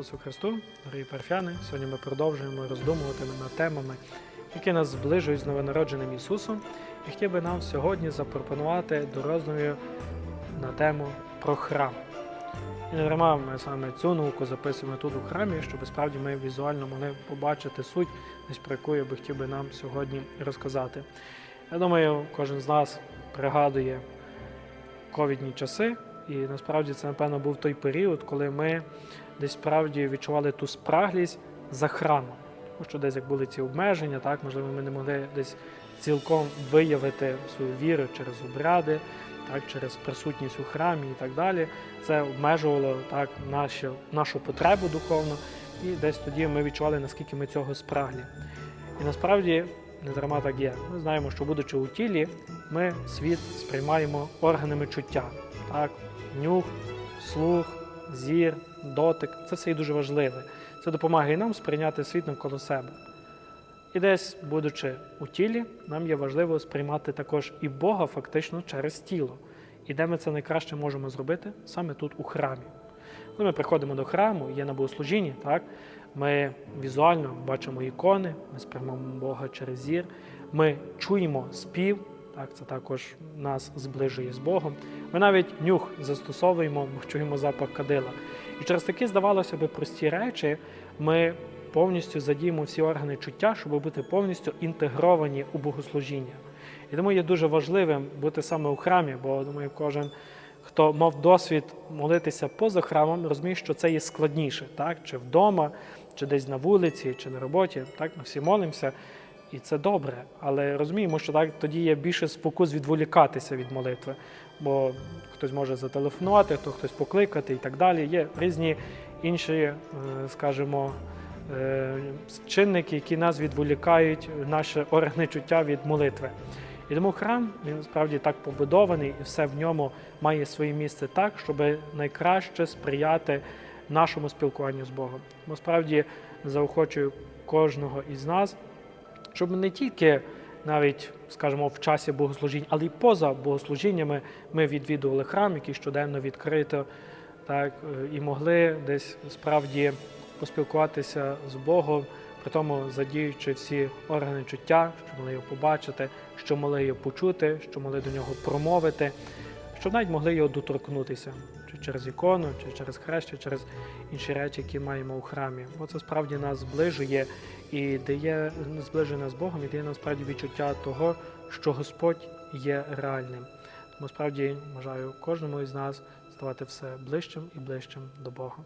Ісусу Христу, дорогі парфяни. Сьогодні ми продовжуємо роздумувати над темами, які нас зближують з новонародженим Ісусом. І хотів би нам сьогодні запропонувати до роздумів на тему про храм. І не дарма ми саме цю науку записуємо тут у храмі, щоб справді ми візуально могли побачити суть, про яку я би хотів би нам сьогодні розказати. Я думаю, кожен з нас пригадує ковідні часи, і насправді це, напевно, був той період, коли ми десь справді відчували ту спраглість за храмом. Тому що десь як були ці обмеження, так, можливо, ми не могли десь цілком виявити свою віру через обряди, так, через присутність у храмі і так далі. Це обмежувало так, нашу, нашу потребу духовну, і десь тоді ми відчували, наскільки ми цього спраглі. І насправді не дарма так є. Ми знаємо, що будучи у тілі, ми світ сприймаємо органами чуття. Так? Нюх, слух, зір, дотик це все і дуже важливе. Це допомагає нам сприйняти світ навколо себе. І десь, будучи у тілі, нам є важливо сприймати також і Бога фактично через тіло. І де ми це найкраще можемо зробити? Саме тут, у храмі. Коли ми приходимо до храму, є на богослужінні, так? ми візуально бачимо ікони, ми сприймаємо Бога через зір, ми чуємо спів, так, це також нас зближує з Богом. Ми навіть нюх застосовуємо, ми чуємо запах кадила. І через такі, здавалося би, прості речі ми повністю задіємо всі органи чуття, щоб бути повністю інтегровані у богослужіння. І тому є дуже важливим бути саме у храмі, бо думаю, кожен, хто мав досвід молитися поза храмом, розуміє, що це є складніше, так? чи вдома, чи десь на вулиці, чи на роботі. Так, ми всі молимося, і це добре. Але розуміємо, що так тоді є більше спокус відволікатися від молитви, бо хтось може зателефонувати, хто хтось покликати і так далі. Є різні інші, е, скажімо, е, чинники, які нас відволікають, наші органи чуття від молитви. І тому храм він справді так побудований, і все в ньому має своє місце так, щоб найкраще сприяти нашому спілкуванню з Богом. Бо справді заохочую кожного із нас, щоб не тільки навіть, скажімо, в часі богослужінь, але й поза богослужіннями ми відвідували храм, який щоденно відкрито, так, е, і могли десь справді поспілкуватися з Богом, при тому задіючи всі органи чуття, що могли його побачити, що могли його почути, що могли до нього промовити, щоб навіть могли його доторкнутися, чи через ікону, чи через хрест, чи через інші речі, які маємо у храмі. Бо це справді нас зближує і дає зближує нас з Богом, і дає насправді відчуття того, що Господь є реальним. Тому справді бажаю кожному із нас ставати все ближчим і ближчим до Бога.